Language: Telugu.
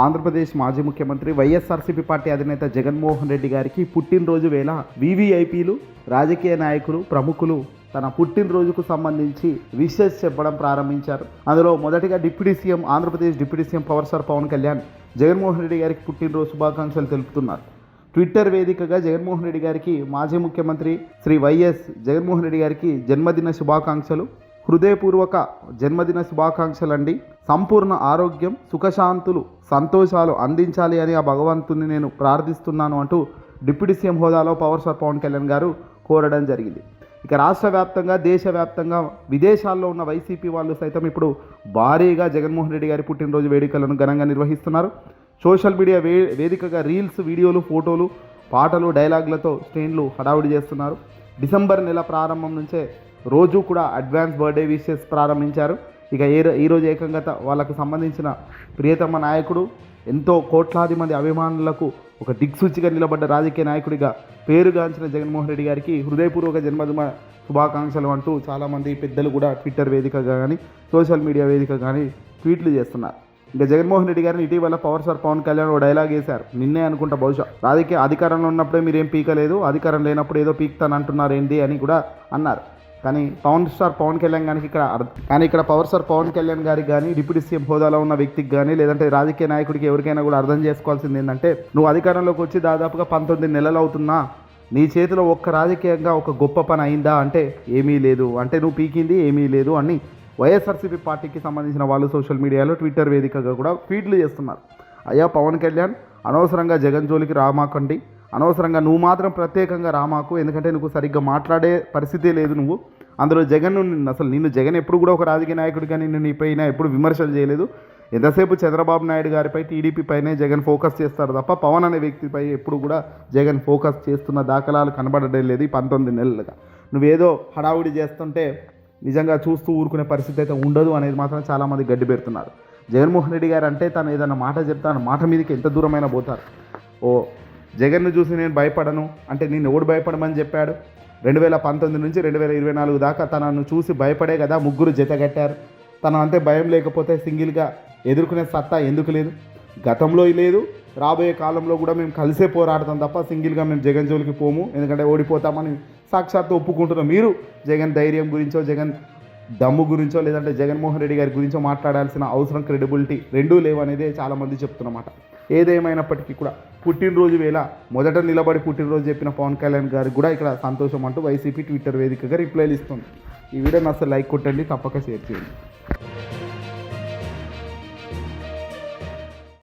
ఆంధ్రప్రదేశ్ మాజీ ముఖ్యమంత్రి వైఎస్ఆర్సీపీ పార్టీ అధినేత జగన్మోహన్ రెడ్డి గారికి పుట్టినరోజు వేళ వీవీఐపీలు రాజకీయ నాయకులు ప్రముఖులు తన పుట్టినరోజుకు సంబంధించి విషెస్ చెప్పడం ప్రారంభించారు. అందులో మొదటిగా deputy CM Andhra Pradesh deputy CM power star Pawan Kalyan Jaganmohan Reddy గారికి పుట్టినరోజు శుభాకాంక్షలు తెలుపుతున్నారు. ట్విట్టర్ వేదికగా జగన్మోహన్ రెడ్డి గారికి మాజీ ముఖ్యమంత్రి శ్రీ వైఎస్ జగన్మోహన్ రెడ్డి గారికి జన్మదిన శుభాకాంక్షలు. హృదయపూర్వక జన్మదిన శుభాకాంక్షలు అండి సంపూర్ణ ఆరోగ్యం సుఖశాంతులు సంతోషాలు అందించాలి అని ఆ భగవంతుని నేను ప్రార్థిస్తున్నాను అంటూ డిప్యూటీ సీఎం హోదాలో పవర్ స్టార్ పవన్ కళ్యాణ్ గారు కోరడం జరిగింది. ఇక రాష్ట్ర వ్యాప్తంగా దేశవ్యాప్తంగా విదేశాల్లో ఉన్న వైసీపీ వాళ్ళు సైతం ఇప్పుడు భారీగా జగన్మోహన్ రెడ్డి గారి పుట్టినరోజు వేడుకలను ఘనంగా నిర్వహిస్తున్నారు. సోషల్ మీడియా వే వేదికగా రీల్స్ వీడియోలు ఫోటోలు పాటలు డైలాగులతో స్టేన్లు హడావుడి చేస్తున్నారు. డిసెంబర్ నెల ప్రారంభం నుంచే రోజు కూడా అడ్వాన్స్ బర్త్డే విషెస్ ప్రారంభించారు. ఇక ఏ ఈరోజు ఏకంగా వాళ్ళకు సంబంధించిన ప్రియతమ నాయకుడు ఎంతో కోట్లాది మంది అభిమానులకు ఒక దిక్సూచిగా నిలబడ్డ రాజకీయ నాయకుడిగా పేరుగాంచిన జగన్మోహన్ రెడ్డి గారికి హృదయపూర్వక జన్మదిన శుభాకాంక్షలు అంటూ చాలామంది పెద్దలు కూడా ట్విట్టర్ వేదికగా కానీ సోషల్ మీడియా వేదిక కానీ ట్వీట్లు చేస్తున్నారు. ఇంకా జగన్మోహన్ రెడ్డి గారిని ఇటీవల పవర్ స్టార్ పవన్ కళ్యాణ్ ఓ డైలాగ్ వేశారు. నిన్నే అనుకుంటా బహుశా. రాజకీయ అధికారంలో ఉన్నప్పుడే మీరేం పీకలేదు అధికారం లేనప్పుడు ఏదో పీక్తాను అంటున్నారు ఏంటి అని కూడా అన్నారు. కానీ పవన్ స్టార్ పవన్ కళ్యాణ్ గారికి ఇక్కడ కానీ ఇక్కడ పవర్ స్టార్ పవన్ కళ్యాణ్ గారికి కానీ డిప్యూటీ సీఎం హోదాలో ఉన్న వ్యక్తికి కానీ లేదంటే రాజకీయ నాయకుడికి ఎవరికైనా కూడా అర్థం చేసుకోవాల్సింది ఏంటంటే నువ్వు అధికారంలోకి వచ్చి దాదాపుగా పంతొమ్మిది నెలలు అవుతున్నా నీ చేతిలో ఒక్క రాజకీయంగా ఒక గొప్ప పని అయిందా అంటే ఏమీ లేదు. అంటే నువ్వు పీకింది ఏమీ లేదు అని వైఎస్ఆర్సీపీ పార్టీకి సంబంధించిన వాళ్ళు సోషల్ మీడియాలో ట్విట్టర్ వేదికగా కూడా ట్వీట్లు చేస్తున్నారు. అయ్యా పవన్ కళ్యాణ్ అనవసరంగా జగన్ జోలికి రామాకండి. అనవసరంగా నువ్వు మాత్రం ప్రత్యేకంగా రామాకు ఎందుకంటే నువ్వు సరిగ్గా మాట్లాడే పరిస్థితే లేదు నువ్వు. అందులో జగన్ నిన్ను అసలు నిన్ను జగన్ ఎప్పుడు కూడా ఒక రాజకీయ నాయకుడిగా నిన్ను నీపైన ఎప్పుడు విమర్శలు చేయలేదు. ఎంతసేపు చంద్రబాబు నాయుడు గారిపై టీడీపీ పైనే జగన్ ఫోకస్ చేస్తారు తప్ప పవన్ అనే వ్యక్తిపై ఎప్పుడు కూడా జగన్ ఫోకస్ చేస్తున్న దాఖలాలు కనబడడం లేదు ఈ పంతొమ్మిది నెలలుగా. నువ్వేదో హడావుడి చేస్తుంటే నిజంగా చూస్తూ ఊరుకునే పరిస్థితి అయితే ఉండదు అనేది మాత్రం చాలామంది గడ్డి పెడుతున్నారు. జగన్మోహన్ రెడ్డి గారు అంటే తను ఏదైనా మాట చెప్తాను మాట మీదకి ఎంత దూరమైనా పోతారు. ఓ జగన్ను చూసి నేను భయపడను. అంటే నేను ఎవడు భయపడమని చెప్పాడు? రెండు వేల పంతొమ్మిది నుంచి రెండు వేల ఇరవై నాలుగు దాకా తనను చూసి భయపడే కదా ముగ్గురు జతగట్టారు తన అంతే భయం లేకపోతే సింగిల్గా ఎదుర్కొనే సత్తా ఎందుకు లేదు? గతంలో లేదు రాబోయే కాలంలో కూడా మేము కలిసే పోరాడతాం తప్ప సింగిల్గా మేము జగన్ జోలికి పోము ఎందుకంటే ఓడిపోతామని సాక్షాత్తు ఒప్పుకుంటున్నాం. మీరు జగన్ ధైర్యం గురించో జగన్ దమ్ము గురించో లేదంటే జగన్మోహన్ రెడ్డి గారి గురించో మాట్లాడాల్సిన అవసరం క్రెడిబిలిటీ రెండూ లేవనేదే చాలామంది చెప్తున్నమాట. ఏదేమైనప్పటికీ కూడా పుట్టినరోజు వేళ మొదట నిలబడి పుట్టినరోజు చెప్పిన పవన్ కళ్యాణ్ గారికి కూడా ఇక్కడ సంతోషం అంటూ వైసీపీ ట్విట్టర్ వేదికగా రిప్లైలు ఇస్తుంది. ఈ వీడియోని అసలు లైక్ కొట్టండి తప్పక షేర్ చేయండి.